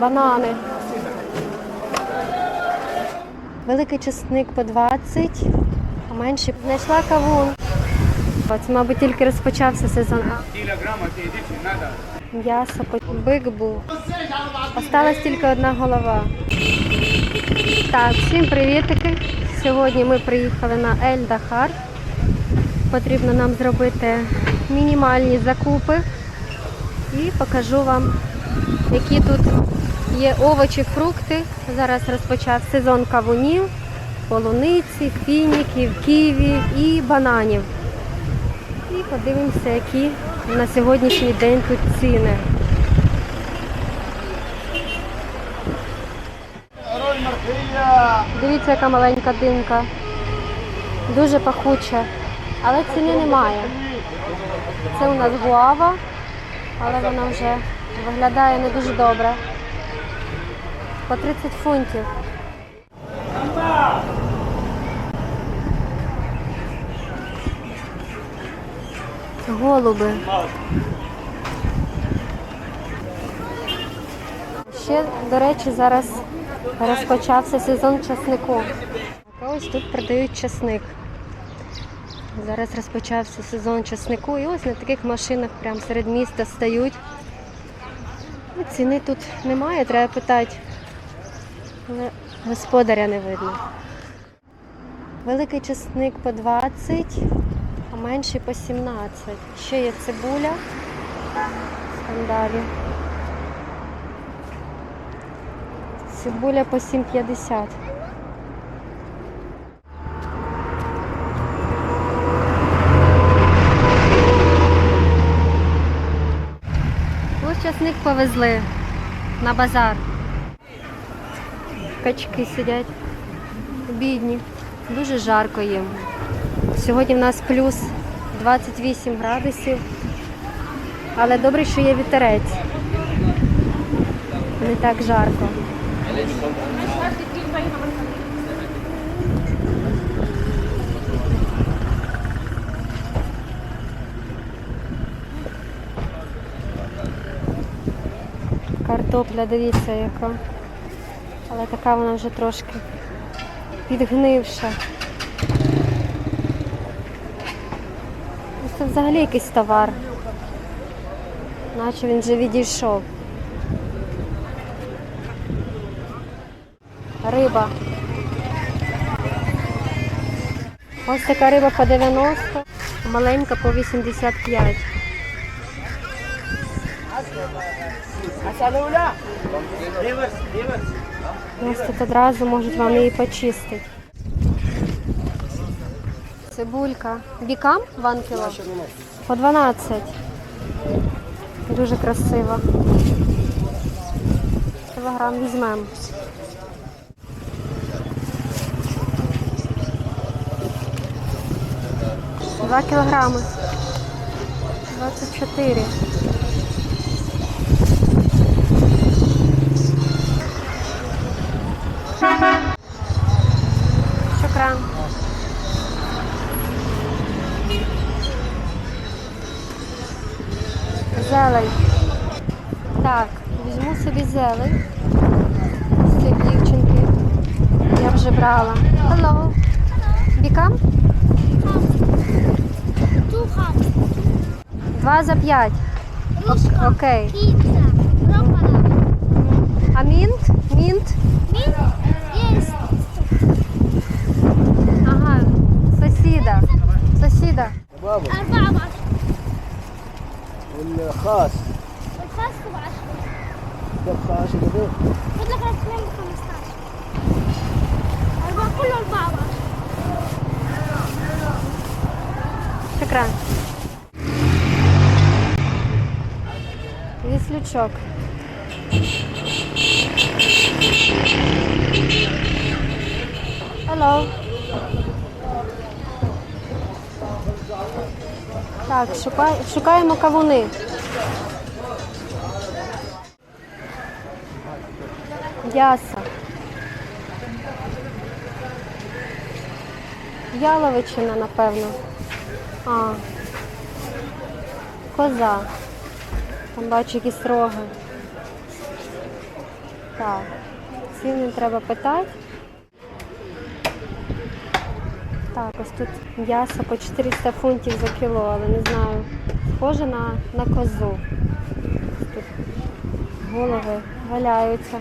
банани. Великий чесник по 20, а менший знайшла кавун. Це, мабуть, тільки розпочався сезон. М'ясо, бик був. Осталась тільки одна голова. Так, всім привітики. Сьогодні ми приїхали на Ель Дахар. Потрібно нам зробити мінімальні закупи. І покажу вам, які тут є овочі, фрукти. Зараз розпочав сезон кавунів, полуниці, фініків, ківі і бананів. І подивимося, які на сьогоднішній день тут ціни. Дивіться, яка маленька динка. Дуже пахуча, але ціни немає. Це у нас гуава, але вона вже виглядає не дуже добре. По 30 фунтів. Голуби. Ще, до речі, зараз розпочався сезон часнику. Ось тут продають часник. Зараз розпочався сезон часнику і ось на таких машинах прямо серед міста стають. Ну, Ціни тут немає, треба питати. Але господаря не видно. Великий часник по 20, а менший по 17. Ще є цибуля. Скандалі. Цибуля по 7,50. Ось часник повезли на базар. Качки сидять. Бідні. Дуже жарко їм. Сьогодні в нас плюс 28 градусів. Але добре, що є вітерець. Не так жарко. Картопля, дивіться, яка. Але така вона вже трошки підгнивша. Це взагалі якийсь товар. Наче він вже відійшов. Риба. Ось така риба по 90, маленька по 85. Ось тут одразу можуть вам її почистити. Цибулька. Бікам ван кіло? По 12. Дуже красиво. Кілограм візьмемо. Два кілограми. 24. Зелень. Так, візьму собі зелень. З цих дівчинки. Я вже брала. Hello. Бікам? Два за п'ять. Окей. А мінт? Мінт? Мінт? Ага. Сусіда. Сусіда. Арбаба. أربعة بعشرة. والخاص والخاص بعشرة. دفع 10 قدر خد لك الاثنين بخمستاشر. أربعة كله أربعة بعشرة. Шокран. Віслючок. Hello. Так, шукаємо кавуни. Яса. Яловичина, напевно. А. Коза. Там бачу якісь роги. Так, ціни треба питати. Так, ось тут м'ясо по 400 фунтів за кіло, але не знаю. Схоже на, на козу. Тут голови валяються.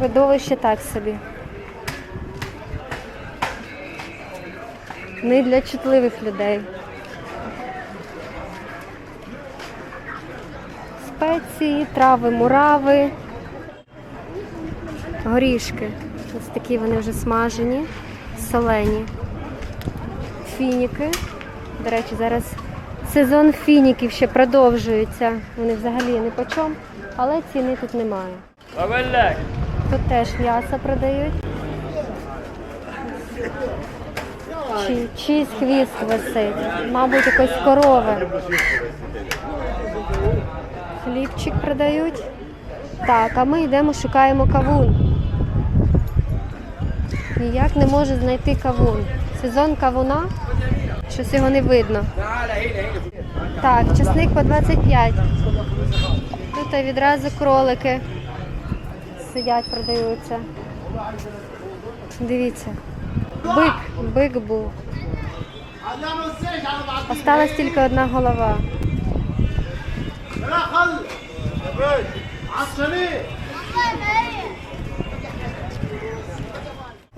Видовище так собі. Не для чутливих людей. Спеції, трави, мурави, горішки. Ось такі вони вже смажені, солені фініки. До речі, зараз сезон фініків ще продовжується. Вони взагалі не почом, але ціни тут немає. Тут теж м'ясо продають. Чи, чийсь хвіст висить. Мабуть, якось корови. Хлібчик продають. Так, а ми йдемо, шукаємо кавун. Ніяк не можу знайти кавун. Сезон кавуна щось його не видно. Так, часник по 25. Тут відразу кролики сидять, продаються. Дивіться. Бик, бик був. Осталась тільки одна голова.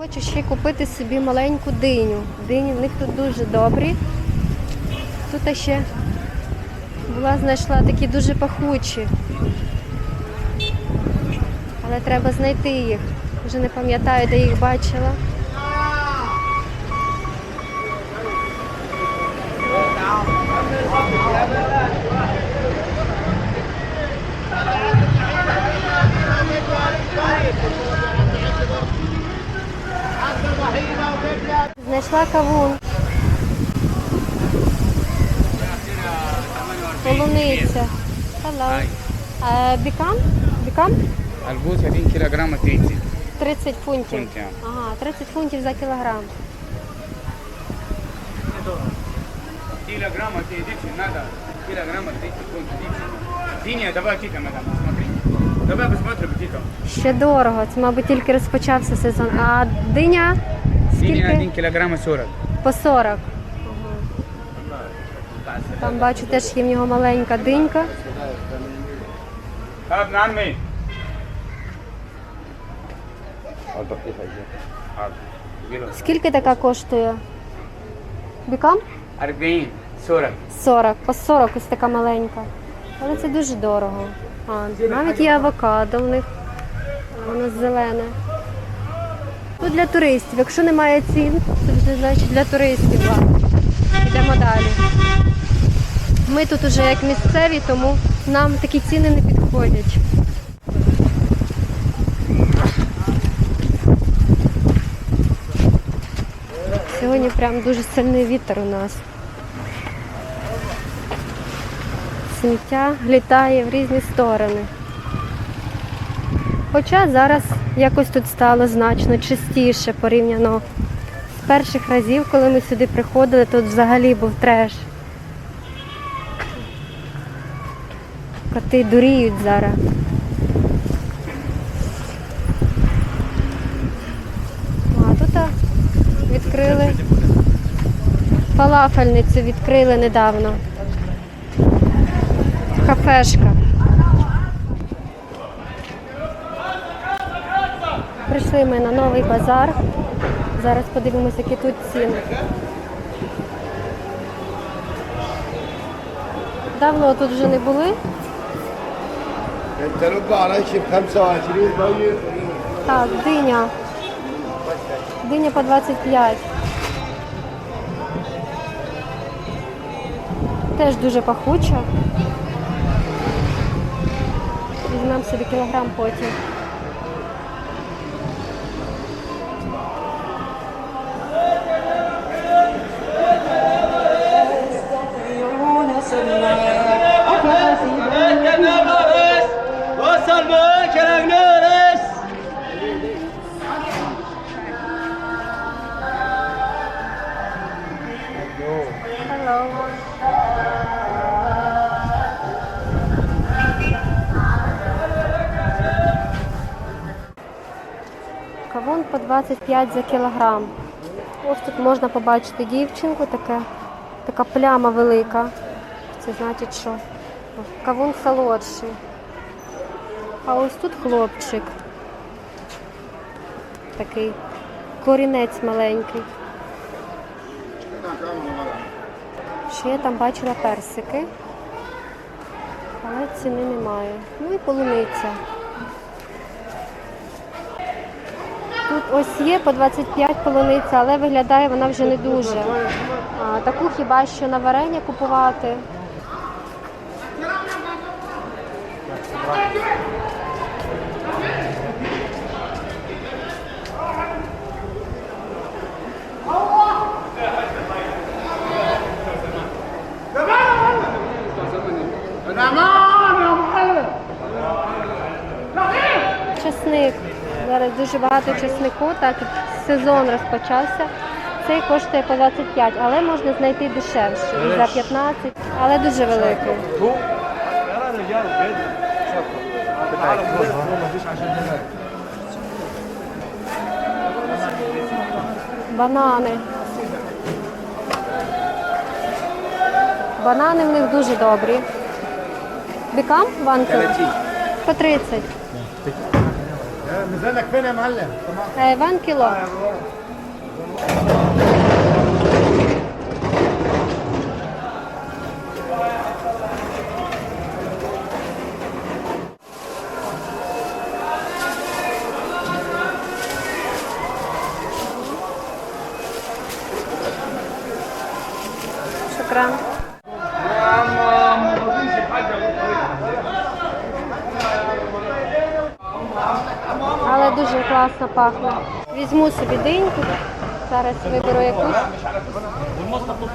Хочу ще купити собі маленьку диню. Дині в них тут дуже добрі. Тут ще була знайшла такі дуже пахучі. Але треба знайти їх. Вже не пам'ятаю, де їх бачила. знайшла кавун. Полуниця. Hello. Бікам? Бікам? Арбуз 1 кілограм 30. 30 фунтів. Ага, 30 фунтів за кілограм. Килограмма тебе дикси надо. Кілограм 30 фунтов дикси. Давай тиком надо, посмотри. Давай посмотрим тиком. Ще дорого, це, мабуть, тільки розпочався сезон. А диня Скільки? Міні 1 кілограм і 40. По сорок. Там бачу теж є в нього маленька динька. Скільки така коштує? Бікам? Арбін 40. 40. По 40 ось така маленька. Але це дуже дорого. А, навіть є авокадо в них. Воно зелене. Тут для туристів. Якщо немає цін, вже значить для туристів. Йдемо далі. Ми тут уже як місцеві, тому нам такі ціни не підходять. Сьогодні прям дуже сильний вітер у нас. Сміття літає в різні сторони. Хоча зараз якось тут стало значно чистіше порівняно з перших разів, коли ми сюди приходили, тут взагалі був треш. Коти дуріють зараз. А тут відкрили фалафельницю відкрили недавно. Кафешка. прийшли ми на новий базар. Зараз подивимося, які тут ціни. Давно тут вже не були. Так, диня. Диня по 25. Теж дуже пахуча. Візьмемо собі кілограм потім. Salve, Caragnores! Кавун по 25 за кілограм. Ось тут можна побачити дівчинку, таке, така пляма велика. Це значить, що кавун солодший. А ось тут хлопчик. Такий корінець маленький. Ще я там бачила персики, але ціни немає. Ну і полуниця. Тут ось є по 25 полуниця, але виглядає вона вже не дуже. А, таку хіба що на варення купувати. Чесник. Зараз дуже багато чеснику, так як сезон розпочався. Цей коштує по 25, але можна знайти дешевше. І за 15, але дуже великий. Банани. Банани в них дуже добрі. Бікам ванки? По 30. ميزانك فين يا معلم؟ حيوان كيلو пахне. Візьму собі диньку. Зараз виберу якусь.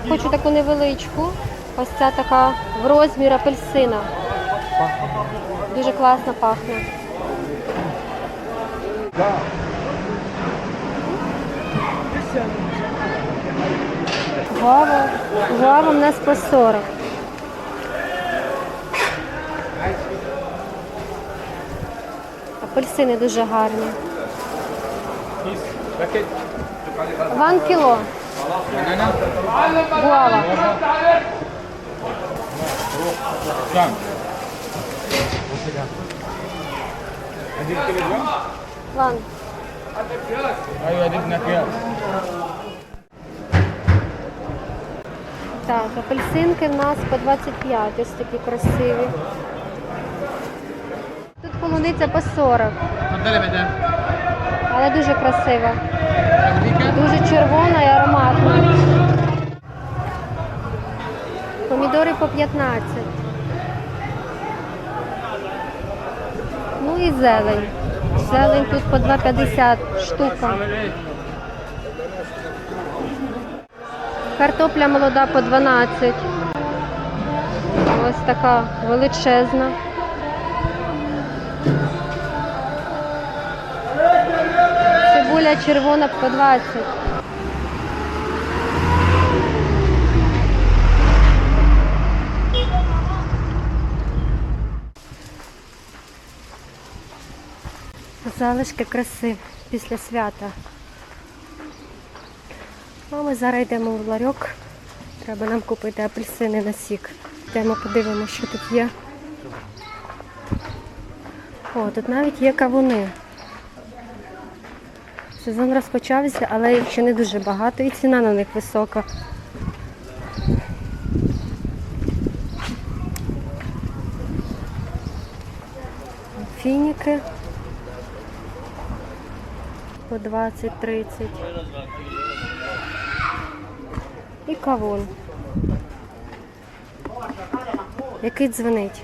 Хочу таку невеличку. Ось ця така в розмір апельсина. Дуже класно пахне. Гуава. Гуава в нас по 40. Апельсини дуже гарні. Ван кіло. Гуава. Ван. На п'ять. Так, апельсинки в нас по 25, ось такі красиві. Тут полуниця по 40 але дуже красива. Дуже червона і ароматна. Помідори по 15. Ну і зелень. Зелень тут по 2,50 штука. Картопля молода по 12. Ось така величезна. Червона по 20. Залишки краси після свята. А ми зараз йдемо в ларьок. Треба нам купити апельсини на сік. Йдемо подивимося, що тут є. О, тут навіть є кавуни. Сезон розпочався, але їх ще не дуже багато і ціна на них висока. Фініки по 20-30. І кавун. Який дзвонить?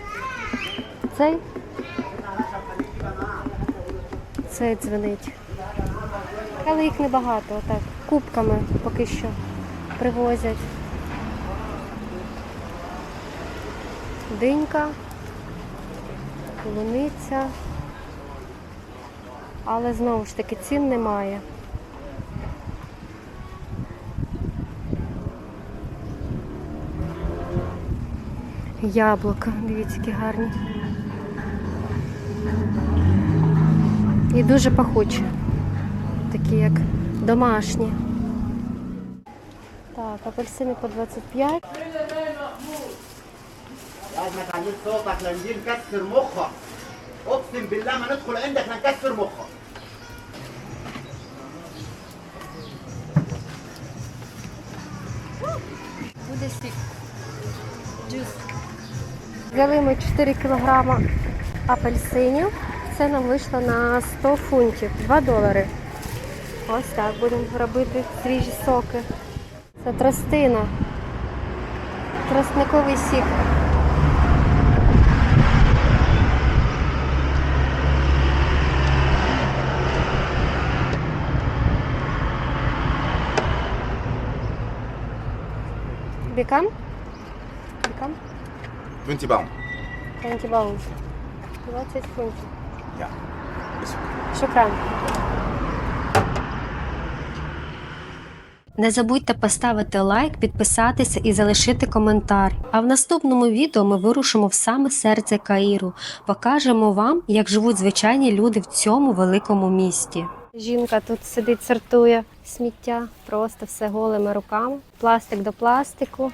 Цей? Цей дзвонить. Але їх небагато, отак. Кубками поки що привозять. Динька, полуниця. Але знову ж таки цін немає. Яблука, дивіться, які гарні. І дуже пахучі такі як домашні. Так, апельсини по 25. قاعد ما تعليش صوتك لان دي نكسر مخك اقسم بالله ما ندخل عندك نكسر مخك Буде сік. Джус. Взяли ми 4 кілограма апельсинів. Це нам вийшло на 100 фунтів, 2 долари. Ось так будемо робити свіжі соки. Це тростина. Тростниковий сік. Бікам? Бікам? 20 баун. 20 баун. 20 фунтів. Я. Шукран. Не забудьте поставити лайк, підписатися і залишити коментар. А в наступному відео ми вирушимо в саме серце Каїру. Покажемо вам, як живуть звичайні люди в цьому великому місті. Жінка тут сидить, сортує сміття, просто все голими руками. Пластик до пластику.